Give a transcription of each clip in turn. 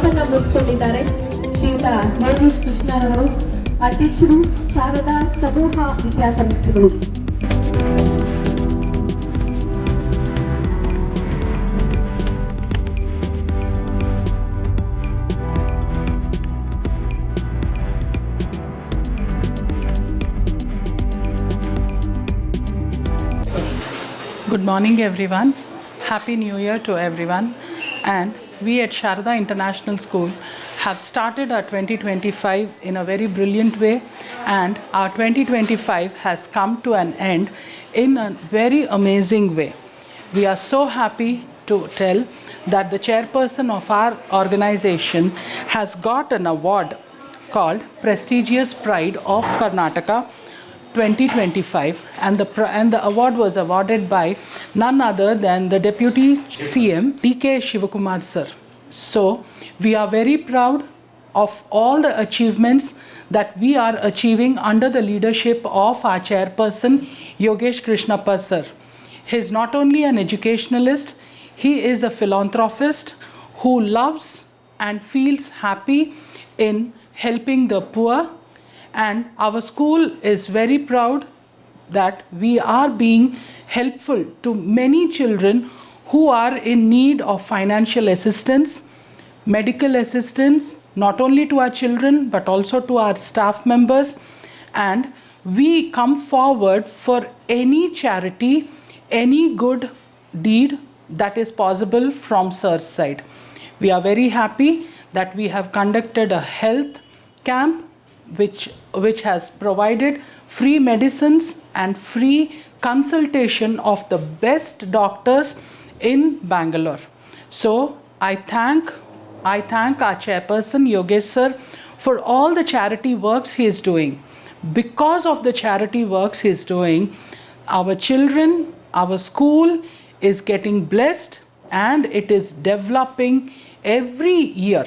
ಮಾತನ್ನ ಮುಗಿಸ್ಕೊಂಡಿದ್ದಾರೆ ಶ್ರೀಯುತ ಯೋಗೇಶ್ ಕೃಷ್ಣರವರು ಅಧ್ಯಕ್ಷರು ಶಾರದಾ ಸಮೂಹ ವಿದ್ಯಾಸಂಸ್ಥೆಗಳು Good morning, everyone. Happy New Year to everyone. And we at Sharda International School have started our 2025 in a very brilliant way, and our 2025 has come to an end in a very amazing way. We are so happy to tell that the chairperson of our organization has got an award called Prestigious Pride of Karnataka 2025 and the and the award was awarded by none other than the deputy cm dk shivakumar sir so we are very proud of all the achievements that we are achieving under the leadership of our chairperson yogesh krishnappa sir he is not only an educationalist he is a philanthropist who loves and feels happy in helping the poor. And our school is very proud that we are being helpful to many children who are in need of financial assistance, medical assistance, not only to our children but also to our staff members. And we come forward for any charity, any good deed that is possible from Sir's side. We are very happy that we have conducted a health camp which, which has provided free medicines and free consultation of the best doctors in Bangalore. So I thank I thank our chairperson Yogesh sir for all the charity works he is doing. Because of the charity works he is doing, our children, our school is getting blessed and it is developing every year.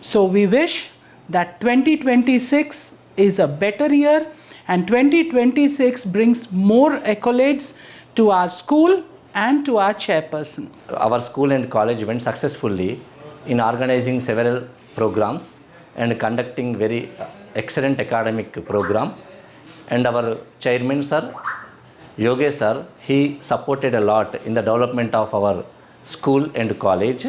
So we wish that 2026 is a better year and 2026 brings more accolades to our school and to our chairperson. our school and college went successfully in organizing several programs and conducting very uh, excellent academic program. And our chairman sir yogesh sir he supported a lot in the development of our school and college.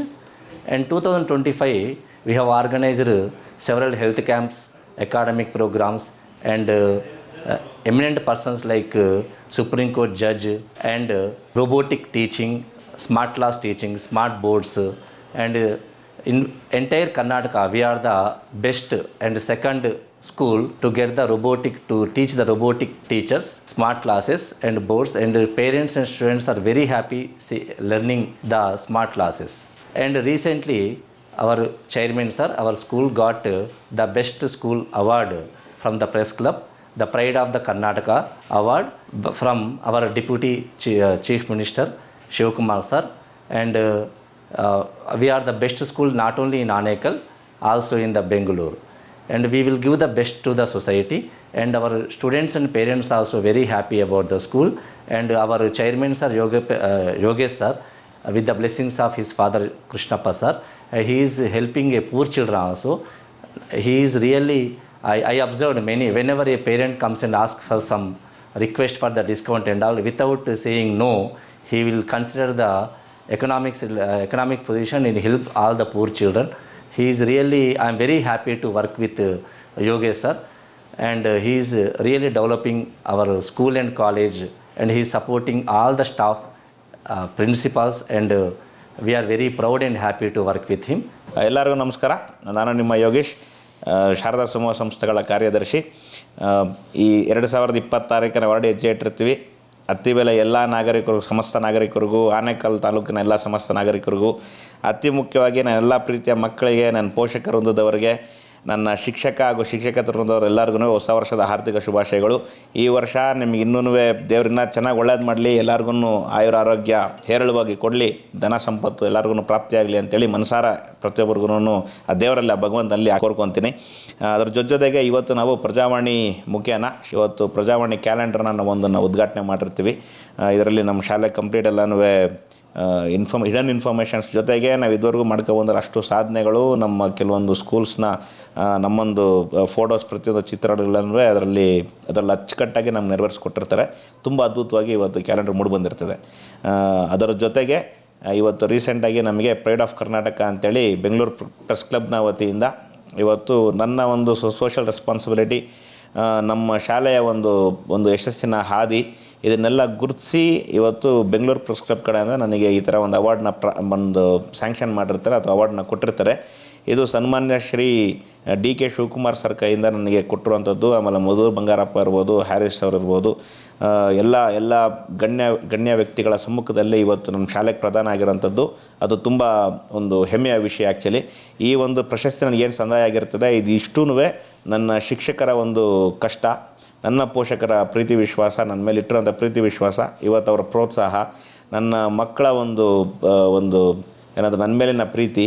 And 2025 we have organized several health camps academic programs and uh, uh, eminent persons like uh, Supreme Court judge and uh, robotic teaching, smart class teaching, smart boards, uh, and uh, in entire Karnataka we are the best and second school to get the robotic to teach the robotic teachers smart classes and boards and parents and students are very happy see, learning the smart classes. And recently our chairman sir our school got the best school award from the press club the pride of the karnataka award from our deputy uh, chief minister shivkumar sir. And uh, we are the best school not only in anekal also in the bengaluru. And we will give the best to the society. And our students and parents are also very happy about the school. And our chairman sir uh, yogesh sir uh, with the blessings of his father krishnappa sir uh, he is helping a poor children also. He is really I, I observed many whenever a parent comes and asks for some request for the discount and all without saying no he will consider the economics economic position in help all the poor children he is really I am very happy to work with Yogesh sir and he is really developing our school and college and he supporting all the staff principals and we are very proud and happy to work with him ಎಲ್ಲರಿಗೂ ನಮಸ್ಕಾರ. ನಾನು ನಿಮ್ಮ ಯೋಗೇಶ್ ಶಾರದಾ ಸಮೂಹ ಸಂಸ್ಥೆಗಳ ಕಾರ್ಯದರ್ಶಿ. ಈ ಎರಡು ಸಾವಿರದ ಇಪ್ಪತ್ತಾರಕ್ಕೆ ನಾವು ಹೆಜ್ಜೆ ಇಟ್ಟಿರ್ತೀವಿ ಅತಿ ಬೆಲೆ ಎಲ್ಲ ನಾಗರಿಕರಿಗೂ ಸಮಸ್ತ ನಾಗರಿಕರಿಗೂ, ಆನೇಕಲ್ ತಾಲೂಕಿನ ಎಲ್ಲ ಸಮಸ್ತ ನಾಗರಿಕರಿಗೂ ಅತಿ ಮುಖ್ಯವಾಗಿ ನನ್ನ ಎಲ್ಲ ಪ್ರೀತಿಯ ಮಕ್ಕಳಿಗೆ, ನನ್ನ ಪೋಷಕ ವೃಂದದವರಿಗೆ ನನ್ನ ಶಿಕ್ಷಕ ಹಾಗೂ ಶಿಕ್ಷಕ ವೃಂದದವರು ಎಲ್ಲರಿಗೂ ಹೊಸ ವರ್ಷದ ಹಾರ್ದಿಕ ಶುಭಾಶಯಗಳು. ಈ ವರ್ಷ ನಿಮಗೆ ಇನ್ನೂ ದೇವ್ರನ್ನ ಚೆನ್ನಾಗಿ ಒಳ್ಳೇದು ಮಾಡಲಿ ಎಲ್ಲರಿಗೂ ಆಯುರ ಆರೋಗ್ಯ ಹೇರಳವಾಗಿ ಕೊಡಲಿ, ಧನ ಸಂಪತ್ತು ಎಲ್ಲರಿಗೂ ಪ್ರಾಪ್ತಿಯಾಗಲಿ ಅಂತೇಳಿ ಮನಸಾರ ಪ್ರತಿಯೊಬ್ಬರಿಗೂ ಆ ದೇವರಲ್ಲಿ ಆ ಭಗವಂತನಲ್ಲಿ ಕೋರ್ಕೊತೀನಿ. ಅದ್ರ ಜೊತೆ ಜೊತೆಗೆ ಇವತ್ತು ನಾವು ಪ್ರಜಾವಾಣಿ ಮುಖ್ಯನ ಇವತ್ತು ಪ್ರಜಾವಾಣಿ ಕ್ಯಾಲೆಂಡರ್ನ ನಾವು ಒಂದನ್ನು ಉದ್ಘಾಟನೆ ಮಾಡಿರ್ತೀವಿ. ಇದರಲ್ಲಿ ನಮ್ಮ ಶಾಲೆ ಕಂಪ್ಲೀಟ್ ಎಲ್ಲನೂ ಇನ್ಫಾರ್ಮ್ ಹಿಡನ್ ಇನ್ಫಾರ್ಮೇಷನ್ಸ್ ಜೊತೆಗೆ ನಾವು ಇದುವರೆಗೂ ಮಾಡ್ಕೊಬಂದ್ರೆ ಅಷ್ಟು ಸಾಧನೆಗಳು ನಮ್ಮ ಕೆಲವೊಂದು ಸ್ಕೂಲ್ಸ್ನ ನಮ್ಮೊಂದು ಫೋಟೋಸ್ ಪ್ರತಿಯೊಂದು ಚಿತ್ರಗಳನ್ನು ಅದರಲ್ಲಿ ಅದರಲ್ಲಿ ಅಚ್ಚುಕಟ್ಟಾಗಿ ನಮ್ಗೆ ನೆರವೇರಿಸ್ಕೊಟ್ಟಿರ್ತಾರೆ. ತುಂಬ ಅದ್ಭುತವಾಗಿ ಇವತ್ತು ಕ್ಯಾಲೆಂಡರ್ ಮೂಡಿಬಂದಿರ್ತದೆ ಬಂದಿರ್ತದೆ. ಅದರ ಜೊತೆಗೆ ಇವತ್ತು ರೀಸೆಂಟಾಗಿ ನಮಗೆ ಪ್ರೈಡ್ ಆಫ್ ಕರ್ನಾಟಕ ಅಂತೇಳಿ ಬೆಂಗಳೂರು ಪ್ರೆಸ್ ಕ್ಲಬ್ನ ವತಿಯಿಂದ ಇವತ್ತು ನನ್ನ ಒಂದು ಸೋಷಲ್ ರೆಸ್ಪಾನ್ಸಿಬಿಲಿಟಿ ನಮ್ಮ ಶಾಲೆಯ ಒಂದು ಒಂದು ಯಶಸ್ಸಿನ ಹಾದಿ ಇದನ್ನೆಲ್ಲ ಗುರುತಿಸಿ ಇವತ್ತು ಬೆಂಗಳೂರು ಪ್ರೆಸ್ ಕ್ಲಬ್ ಕಡೆಯಿಂದ ನನಗೆ ಈ ಥರ ಒಂದು ಅವಾರ್ಡ್ನ ಪ್ರ ಒಂದು ಸ್ಯಾಂಕ್ಷನ್ ಮಾಡಿರ್ತಾರೆ ಅಥವಾ ಅವಾರ್ಡ್ನ ಕೊಟ್ಟಿರ್ತಾರೆ. ಇದು ಸನ್ಮಾನ್ಯ Shri D K Shivakumar sir ಕೈಯಿಂದ ನನಗೆ ಕೊಟ್ಟಿರುವಂಥದ್ದು. ಆಮೇಲೆ ಮಧುರ್ ಬಂಗಾರಪ್ಪ ಇರ್ಬೋದು, ಹ್ಯಾರಿಸ್ ಅವ್ರು ಇರ್ಬೋದು. ಎಲ್ಲ ಎಲ್ಲ ಗಣ್ಯ ಗಣ್ಯ ವ್ಯಕ್ತಿಗಳ ಸಮ್ಮುಖದಲ್ಲಿ ಇವತ್ತು ನಮ್ಮ ಶಾಲೆಗೆ ಪ್ರದಾನ ಆಗಿರೋಂಥದ್ದು ಅದು ತುಂಬ ಒಂದು ಹೆಮ್ಮೆಯ ವಿಷಯ ಆ್ಯಕ್ಚುಲಿ ಈ ಒಂದು ಪ್ರಶಸ್ತಿ ನನಗೇನು ಸಂದಾಯ ಆಗಿರ್ತದೆ ಇದು ಇಷ್ಟೂ ನನ್ನ ಶಿಕ್ಷಕರ ಒಂದು ಕಷ್ಟ. ನನ್ನ ಪೋಷಕರ ಪ್ರೀತಿ ವಿಶ್ವಾಸ, ನನ್ನ ಮೇಲೆ ಇಟ್ಟಿರೋಂಥ ಪ್ರೀತಿ ವಿಶ್ವಾಸ, ಇವತ್ತು ಅವರ ಪ್ರೋತ್ಸಾಹ, ನನ್ನ ಮಕ್ಕಳ ಒಂದು ಒಂದು ಏನಾದರೂ ನನ್ನ ಮೇಲಿನ ಪ್ರೀತಿ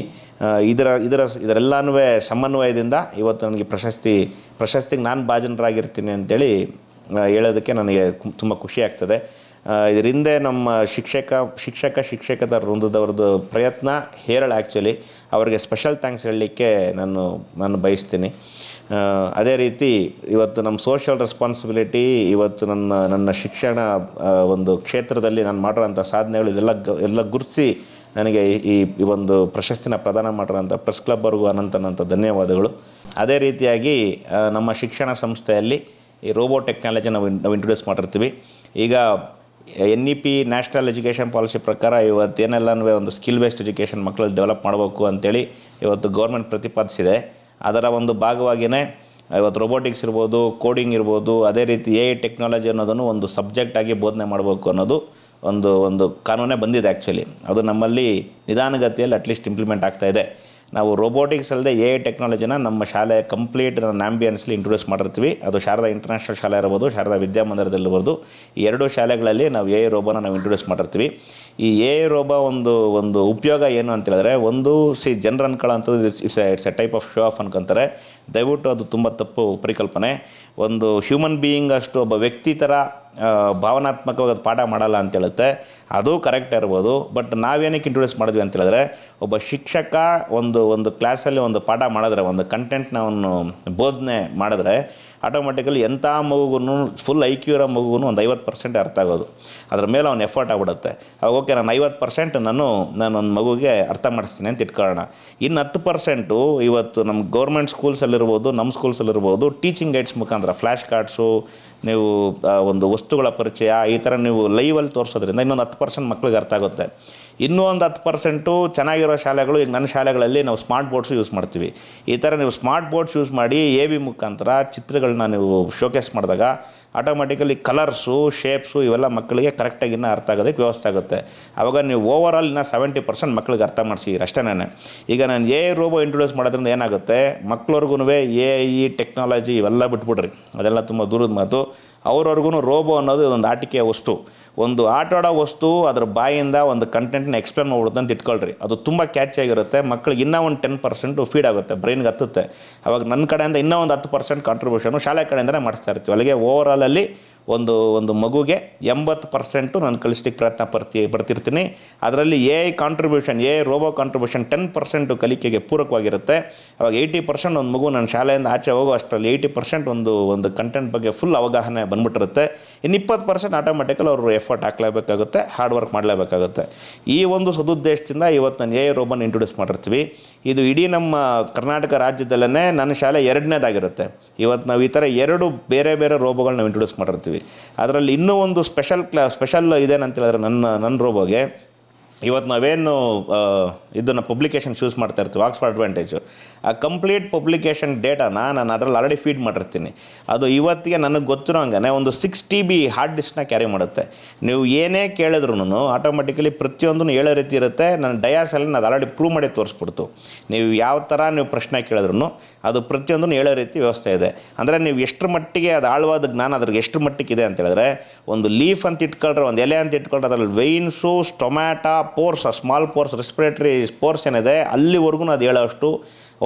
ಇದರ ಇದರ ಇದರೆಲ್ಲನೂ ಸಮನ್ವಯದಿಂದ ಇವತ್ತು ನನಗೆ ಪ್ರಶಸ್ತಿ, ಪ್ರಶಸ್ತಿಗೆ ನಾನು ಭಾಜನರಾಗಿರ್ತೀನಿ ಅಂತೇಳಿ ಹೇಳೋದಕ್ಕೆ ನನಗೆ ತುಂಬ ಖುಷಿ ಆಗ್ತದೆ. ಆ, ಇದ್ರ ಹಿಂದೆ ನಮ್ಮ ಶಿಕ್ಷಕ ಶಿಕ್ಷಕ ಶಿಕ್ಷಕದ ವೃಂದದವ್ರದ್ದು ಪ್ರಯತ್ನ ಹೇರಳ ಆ್ಯಕ್ಚುಲಿ ಅವರಿಗೆ ಸ್ಪೆಷಲ್ ಥ್ಯಾಂಕ್ಸ್ ಹೇಳಲಿಕ್ಕೆ ನಾನು ನಾನು ಬಯಸ್ತೀನಿ. ಅದೇ ರೀತಿ ಇವತ್ತು ನಮ್ಮ ಸೋಷಿಯಲ್ ರೆಸ್ಪಾನ್ಸಿಬಿಲಿಟಿ ಇವತ್ತು ನನ್ನ ನನ್ನ ಶಿಕ್ಷಣ ಒಂದು ಕ್ಷೇತ್ರದಲ್ಲಿ ನಾನು ಮಾಡಿರೋಂಥ ಸಾಧನೆಗಳು ಇದೆಲ್ಲ ಎಲ್ಲ ಗುರುತಿಸಿ ನನಗೆ ಈ ಈ ಒಂದು ಪ್ರಶಸ್ತಿನ ಪ್ರದಾನ ಮಾಡಿರೋಂಥ ಪ್ರೆಸ್ ಕ್ಲಬ್ ಅವ್ರಿಗೂ ಅನಂತ ಅನಂತ ಧನ್ಯವಾದಗಳು. ಅದೇ ರೀತಿಯಾಗಿ ನಮ್ಮ ಶಿಕ್ಷಣ ಸಂಸ್ಥೆಯಲ್ಲಿ ಈ ರೋಬೋ ಟೆಕ್ನಾಲಜಿ ನಾವು ನಾವು ಇಂಟ್ರೊಡ್ಯೂಸ್ ಮಾಡಿರ್ತೀವಿ. ಈಗ N E P national education policy ಪ್ರಕಾರ ಇವತ್ತು ಏನೆಲ್ಲನೂ ಒಂದು ಸ್ಕಿಲ್ ಬೇಸ್ಡ್ ಎಜುಕೇಷನ್ ಮಕ್ಕಳಲ್ಲಿ ಡೆವಲಪ್ ಮಾಡಬೇಕು ಅಂತೇಳಿ ಇವತ್ತು ಗೌರ್ಮೆಂಟ್ ಪ್ರತಿಪಾದಿಸಿದೆ. ಅದರ ಒಂದು ಭಾಗವಾಗಿಯೇ ಇವತ್ತು ರೊಬೋಟಿಕ್ಸ್ ಇರ್ಬೋದು ಕೋಡಿಂಗ್ ಇರ್ಬೋದು, ಅದೇ ರೀತಿ ಎ ಐ ಟೆಕ್ನಾಲಜಿ ಅನ್ನೋದನ್ನು ಒಂದು ಸಬ್ಜೆಕ್ಟ್ ಆಗಿ ಬೋಧನೆ ಮಾಡಬೇಕು ಅನ್ನೋದು ಒಂದು ಒಂದು ಕಾನೂನೇ ಬಂದಿದೆ ಆ್ಯಕ್ಚುಲಿ ಅದು ನಮ್ಮಲ್ಲಿ ನಿಧಾನಗತಿಯಲ್ಲಿ ಅಟ್ಲೀಸ್ಟ್ ಇಂಪ್ಲಿಮೆಂಟ್ ಆಗ್ತಾ ಇದೆ. ನಾವು ರೋಬೋಟಿಕ್ಸ್ ಅಲ್ಲದೆ ಎ ಐ ಟೆಕ್ನಾಲಜಿನ ನಮ್ಮ ಶಾಲೆ ಕಂಪ್ಲೀಟ್ ನನ್ನ ಆಂಬಿಯನ್ಸ್ಲಿ ಇಂಟ್ರೊಡ್ಯೂಸ್ ಮಾಡಿರ್ತೀವಿ. ಅದು ಶಾರದಾ ಇಂಟರ್ನ್ಯಾಷನಲ್ ಶಾಲೆ ಇರ್ಬೋದು, ಶಾರದಾ ವಿದ್ಯಾಮಂದಿರದಲ್ಲಿರ್ಬೋದು ಈ ಎರಡು ಶಾಲೆಗಳಲ್ಲಿ ನಾವು ಎ ಐ ರೋಬೋನ ನಾವು ಇಂಟ್ರೊಡ್ಯೂಸ್ ಮಾಡಿರ್ತೀವಿ. ಈ ಎ ಐ ರೋಬೋ ಒಂದು ಒಂದು ಉಪಯೋಗ ಏನು ಅಂತ ಹೇಳಿದ್ರೆ, ಒಂದು ಸಿ ಜನರು ಅನ್ಕೊಳ್ಳೋಂಥದ್ದು it's it's a type of show off ಅನ್ಕೊಂತಾರೆ. ದಯವಿಟ್ಟು ಅದು ತುಂಬ ತಪ್ಪು ಪರಿಕಲ್ಪನೆ. ಒಂದು ಹ್ಯೂಮನ್ ಬೀಯಿಂಗ್ ಅಷ್ಟು ಒಬ್ಬ ವ್ಯಕ್ತಿ ಥರ ಭಾವನಾತ್ಮಕವಾಗಿ ಪಾಠ ಮಾಡಲ್ಲ ಅಂತ ಹೇಳುತ್ತೆ. ಅದು ಕರೆಕ್ಟ್ ಇರ್ಬೋದು. ಬಟ್ ನಾವೇನಕ್ಕೆ ಇಂಟ್ರೊಡ್ಯೂಸ್ ಮಾಡಿದ್ವಿ ಅಂತ ಹೇಳಿದ್ರೆ, ಒಬ್ಬ ಶಿಕ್ಷಕ ಒಂದು ಒಂದು ಕ್ಲಾಸಲ್ಲಿ ಒಂದು ಪಾಠ ಮಾಡಿದ್ರೆ, ಒಂದು ಕಂಟೆಂಟ್ನ ಅವನು ಬೋಧನೆ ಮಾಡಿದ್ರೆ ಆಟೋಮೆಟಿಕಲಿ ಎಂಥ ಮಗುಗೂ ಫುಲ್ ಐ ಕ್ಯೂ ಇರೋ ಮಗುಗೂ ಒಂದು ಐವತ್ತು ಪರ್ಸೆಂಟ್ ಅರ್ಥ ಆಗೋದು. ಅದ್ರ ಮೇಲೆ ಅವ್ನು ಎಫರ್ಟ್ ಆಗ್ಬಿಡುತ್ತೆ. ಓಕೆ, ನಾನು ಐವತ್ತು ಪರ್ಸೆಂಟ್ ನಾನು ನಾನು ಒಂದು ಮಗುಗೆ ಅರ್ಥ ಮಾಡಿಸ್ತೀನಿ ಅಂತ ಇಟ್ಕೊಳ್ಳೋಣ. ಇನ್ನು ಹತ್ತು ಪರ್ಸೆಂಟು ಇವತ್ತು ನಮ್ಮ ಗೌರ್ಮೆಂಟ್ ಸ್ಕೂಲ್ಸಲ್ಲಿರ್ಬೋದು ನಮ್ಮ ಸ್ಕೂಲ್ಸಲ್ಲಿರ್ಬೋದು ಟೀಚಿಂಗ್ ಗೈಡ್ಸ್ ಮುಖಾಂತರ ಫ್ಲ್ಯಾಶ್ ಕಾರ್ಡ್ಸು ನೀವು ಒಂದು ವಸ್ತುಗಳ ಪರಿಚಯ, ಈ ಥರ ನೀವು ಲೈವಲ್ಲಿ ತೋರಿಸೋದ್ರಿಂದ ಇನ್ನೊಂದು ಹತ್ತು ಪರ್ಸೆಂಟ್ ಮಕ್ಳಿಗೆ ಅರ್ಥ ಆಗುತ್ತೆ. ಇನ್ನೂ ಒಂದು ಹತ್ತು ಪರ್ಸೆಂಟು ಚೆನ್ನಾಗಿರೋ ಶಾಲೆಗಳು, ಈಗ ನನ್ನ ಶಾಲೆಗಳಲ್ಲಿ ನಾವು ಸ್ಮಾರ್ಟ್ ಬೋರ್ಡ್ಸ್ ಯೂಸ್ ಮಾಡ್ತೀವಿ. ಈ ಥರ ನೀವು ಸ್ಮಾರ್ಟ್ ಬೋರ್ಡ್ಸ್ ಯೂಸ್ ಮಾಡಿ ಎ ವಿ ಮುಖಾಂತರ ಚಿತ್ರಗಳನ್ನ ನೀವು ಶೋಕೇಸ್ ಮಾಡಿದಾಗ ಆಟೋಮೆಟಿಕಲಿ ಕಲರ್ಸು ಶೇಪ್ಸು ಇವೆಲ್ಲ ಮಕ್ಕಳಿಗೆ ಕರೆಕ್ಟಾಗಿ ಇನ್ನೂ ಅರ್ಥ ಆಗೋದಕ್ಕೆ ವ್ಯವಸ್ಥೆ ಆಗುತ್ತೆ. ಆವಾಗ ನೀವು ಓವರ್ ಆಲ್ ಇನ್ನೂ ಸೆವೆಂಟಿ ಪರ್ಸೆಂಟ್ ಮಕ್ಳಿಗೆ ಅರ್ಥ ಮಾಡಿಸಿದ್ದೀರಿ ಅಷ್ಟೇ ಈಗ ನಾನು ಎ ರೋಬೋ ಇಂಟ್ರೊಡ್ಯೂಸ್ ಮಾಡೋದ್ರಿಂದ ಏನಾಗುತ್ತೆ? ಮಕ್ಳವ್ರಿಗೂ ಎ ಐ ಟೆಕ್ನಾಲಜಿ ಇವೆಲ್ಲ ಬಿಟ್ಬಿಡ್ರಿ. ಅದೆಲ್ಲ ತುಂಬ ದೂರದ ಮಾತು. ಅವ್ರವ್ರಿಗೂ ರೋಬೋ ಅನ್ನೋದು ಒಂದು ಆಟಿಕೆಯ ವಸ್ತು. ಒಂದು ಆಟ ಆಡೋ ವಸ್ತು ಅದ್ರ ಬಾಯಿಂದ ಒಂದು ಕಂಟೆಂಟ್ನ ಎಕ್ಸ್ಪ್ಲೇನ್ ಮಾಡ್ಬಿಡುತ್ತೆ ಅಂತ ಇಟ್ಕೊಳ್ರಿ. ಅದು ತುಂಬ ಕ್ಯಾಚ್ ಆಗಿರುತ್ತೆ. ಮಕ್ಳಿಗೆ ಇನ್ನೂ ಒಂದು ಟೆನ್ ಪರ್ಸೆಂಟು ಫೀಡ್ ಆಗುತ್ತೆ ಬ್ರೈನ್ಗೆ ಹತ್ತುತ್ತೆ. ಅವಾಗ ನನ್ನ ಕಡೆಯಿಂದ ಇನ್ನೂ ಒಂದು ಹತ್ತು ಪರ್ಸೆಂಟ್ ಕಾಂಟ್ರಿಬ್ಯೂಷನು ಶಾಲೆ ಕಡೆಯಿಂದನೇ ಮಾಡಿಸ್ತಾ ಇರ್ತೀವಿ. ಅಲ್ಲಿಗೆ ಓವರ್ ಆಲಲ್ಲಿ ಒಂದು ಒಂದು ಮಗುಗೆ ಎಂಬತ್ತು ಪರ್ಸೆಂಟು ನಾನು ಕಲಿಸ್ಲಿಕ್ಕೆ ಪ್ರಯತ್ನ ಪಡ್ತಿ ಪಡ್ತಿರ್ತೀನಿ. ಅದರಲ್ಲಿ A I contribution A robo contribution ten percent ಕಲಿಕೆಗೆ ಪೂರಕವಾಗಿರುತ್ತೆ. ಅವಾಗ ಏಯ್ಟಿ ಪರ್ಸೆಂಟ್ ಒಂದು ಮಗು ನಾನು ಶಾಲೆಯಿಂದ ಆಚೆ ಹೋಗೋ ಅಷ್ಟರಲ್ಲಿ ಏಯ್ಟಿ ಪರ್ಸೆಂಟ್ ಒಂದು ಒಂದು ಕಂಟೆಂಟ್ ಬಗ್ಗೆ ಫುಲ್ ಅವಗಾಹನೆ ಬಂದ್ಬಿಟ್ಟಿರುತ್ತೆ. ಇನ್ನು ಇಪ್ಪತ್ತು ಪರ್ಸೆಂಟ್ ಆಟೋಮೆಟಿಕಲ್ ಅವರು ಎಫರ್ಟ್ ಹಾಕ್ಲೇಬೇಕಾಗುತ್ತೆ ಹಾರ್ಡ್ ವರ್ಕ್ ಮಾಡಲೇಬೇಕಾಗುತ್ತೆ. ಈ ಒಂದು ಸದುದ್ದೇಶದಿಂದ ಇವತ್ತು ನಾನು ಎ ಐ ರೋಬನ್ ಇಂಟ್ರೊಡ್ಯೂಸ್ ಮಾಡಿರ್ತೀವಿ. ಇದು ಇಡೀ ನಮ್ಮ ಕರ್ನಾಟಕ ರಾಜ್ಯದಲ್ಲೇ ನನ್ನ ಶಾಲೆ ಎರಡನೇದಾಗಿರುತ್ತೆ. ಇವತ್ತು ನಾವು ಈ ಥರ ಎರಡು ಬೇರೆ ಬೇರೆ ರೋಬೋಗಳನ್ನ ನಾವು ಇಂಟ್ರೊಡ್ಯೂಸ್ ಮಾಡಿರ್ತೀವಿ. ಅದರಲ್ಲಿ ಇನ್ನೂ ಒಂದು ಸ್ಪೆಷಲ್ ಕ್ಲಾ ಸ್ಪೆಷಲ್ ಇದೇನಂತ ಹೇಳಿದ್ರೆ ನನ್ನ ನನ್ನ ರೋಬೋಗೆ ಇವತ್ತು ನಾವೇನು ಇದನ್ನು ಪಬ್ಲಿಕೇಶನ್ ಚೂಸ್ ಮಾಡ್ತಾ ಇರ್ತೀವಿ ಆಕ್ಸ್ಫರ್ಡ್ ಅಡ್ವಾಂಟೇಜು ಆ ಕಂಪ್ಲೀಟ್ ಪಬ್ಲಿಕೇಶನ್ ಡೇಟಾನ ನಾನು ಅದರಲ್ಲಿ ಆಲ್ರೆಡಿ ಫೀಡ್ ಮಾಡಿರ್ತೀನಿ. ಅದು ಇವತ್ತಿಗೆ ನನಗೆ ಗೊತ್ತಿರೋ ಹಂಗೆ ಒಂದು ಸಿಕ್ಸ್ ಟಿ ಬಿ ಹಾರ್ಡ್ ಡಿಸ್ಕ್ನ ಕ್ಯಾರಿ ಮಾಡುತ್ತೆ. ನೀವು ಏನೇ ಕೇಳಿದ್ರು ಆಟೋಮೆಟಿಕಲಿ ಪ್ರತಿಯೊಂದನ್ನು ಹೇಳೋ ರೀತಿ ಇರುತ್ತೆ. ನನ್ನ ಡಯಾಸಲ್ಲಿ ನಾನು ಆಲ್ರೆಡಿ ಪ್ರೂವ್ ಮಾಡಿ ತೋರಿಸ್ಬಿಡ್ತು. ನೀವು ಯಾವ ಥರ ನೀವು ಪ್ರಶ್ನೆ ಕೇಳಿದ್ರು ಅದು ಪ್ರತಿಯೊಂದನ್ನು ಹೇಳೋ ರೀತಿ ವ್ಯವಸ್ಥೆ ಇದೆ. ಅಂದರೆ ನೀವು ಎಷ್ಟರ ಮಟ್ಟಿಗೆ ಅದು ಆಳವಾದ ಜ್ಞಾನ ಅದ್ರಿಗೆ ಎಷ್ಟು ಮಟ್ಟಿಗೆ ಇದೆ ಅಂತ ಹೇಳಿದ್ರೆ, ಒಂದು ಲೀಫ್ ಅಂತ ಇಟ್ಕೊಂಡ್ರೆ ಒಂದು ಎಲೆ ಅಂತ ಇಟ್ಕೊಂಡ್ರೆ ಅದರಲ್ಲಿ veins stomata pores small pores respiratory pores ಏನಿದೆ, ಅಲ್ಲಿವರೆಗೂ ಅದು ಹೇಳೋಷ್ಟು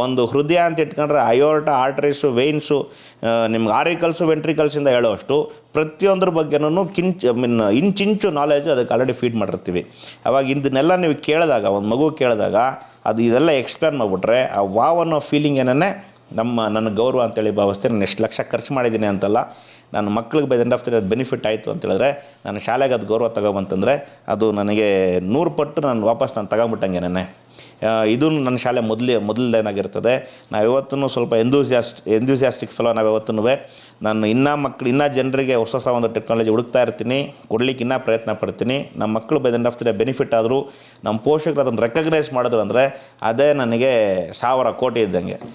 ಒಂದು ಹೃದಯ ಅಂತ ಇಟ್ಕೊಂಡ್ರೆ ಅಯೋರ್ಟ ಆರ್ಟ್ರೀಸು ವೆಯ್ನ್ಸು ನಿಮ್ಗೆ ಆರಿಕಲ್ಸು ವೆಂಟ್ರಿಕಲ್ಸಿಂದ ಹೇಳೋಷ್ಟು ಪ್ರತಿಯೊಂದ್ರ ಬಗ್ಗೆನೂ ಕಿಂಚ್ ಮೀನ್ ಇಂಚಿಂಚು ನಾಲೆಜು ಅದಕ್ಕೆ ಆಲ್ರೆಡಿ ಫೀಡ್ ಮಾಡಿರ್ತೀವಿ. ಅವಾಗ ಇದನ್ನೆಲ್ಲ ನೀವು ಕೇಳಿದಾಗ, ಒಂದು ಮಗು ಕೇಳಿದಾಗ, ಅದು ಇದೆಲ್ಲ ಎಕ್ಸ್ಪ್ಲೇನ್ ಮಾಡಿಬಿಟ್ರೆ ಆ ವಾವ್ ಅನ್ನೋ ಫೀಲಿಂಗ್ ಏನೇ ನಮ್ಮ, ನನ್ನ ಗೌರವ ಅಂತೇಳಿ ಭಾವಿಸ್ತೀನಿ ನಾನು ಎಷ್ಟು ಲಕ್ಷ ಖರ್ಚು ಮಾಡಿದ್ದೀನಿ ಅಂತಲ್ಲ ನನ್ನ ಮಕ್ಳಿಗೆ by end of the benefit ಆಯಿತು ಅಂತ ಹೇಳಿದ್ರೆ ನಾನು ಶಾಲೆಗೆ ಅದು ಗೌರವ ತಗೋಬಂತಂದರೆ ಅದು ನನಗೆ ನೂರು ಪಟ್ಟು ನಾನು ವಾಪಸ್ ನಾನು ತಗೊಂಬಿಟ್ಟಂಗೆ ನೆನೆ ಇದು ನನ್ನ ಶಾಲೆ ಮೊದಲೇ ಮೊದಲನೇದಾಗಿರ್ತದೆ ನಾವು ಇವತ್ತೂ ಸ್ವಲ್ಪ ಎಂದೂಸಿಯಾಸ್ಟ್ ಎಂದೂಸಿಯಾಸ್ಟಿಕ್ ಫೆಲೋ ನಾವು ಯಾವತ್ತೂ ನಾನು ಇನ್ನೂ ಮಕ್ಳು, ಇನ್ನೂ ಜನರಿಗೆ ಹೊಸ ಹೊಸ ಒಂದು ಟೆಕ್ನಾಲಜಿ ಹುಡುಕ್ತಾ ಇರ್ತೀನಿ, ಕೊಡ್ಲಿಕ್ಕೆ ಇನ್ನೂ ಪ್ರಯತ್ನ ಪಡ್ತೀನಿ, ನಮ್ಮ ಮಕ್ಕಳು by end of the benefit ಆದರೂ, ನಮ್ಮ ಪೋಷಕರು ಅದನ್ನು ರೆಕಗ್ನೈಸ್ ಮಾಡಿದ್ರು ಅಂದರೆ, ಅದೇ ನನಗೆ ಸಾವಿರ ಕೋಟಿ ಇದ್ದಂಗೆ.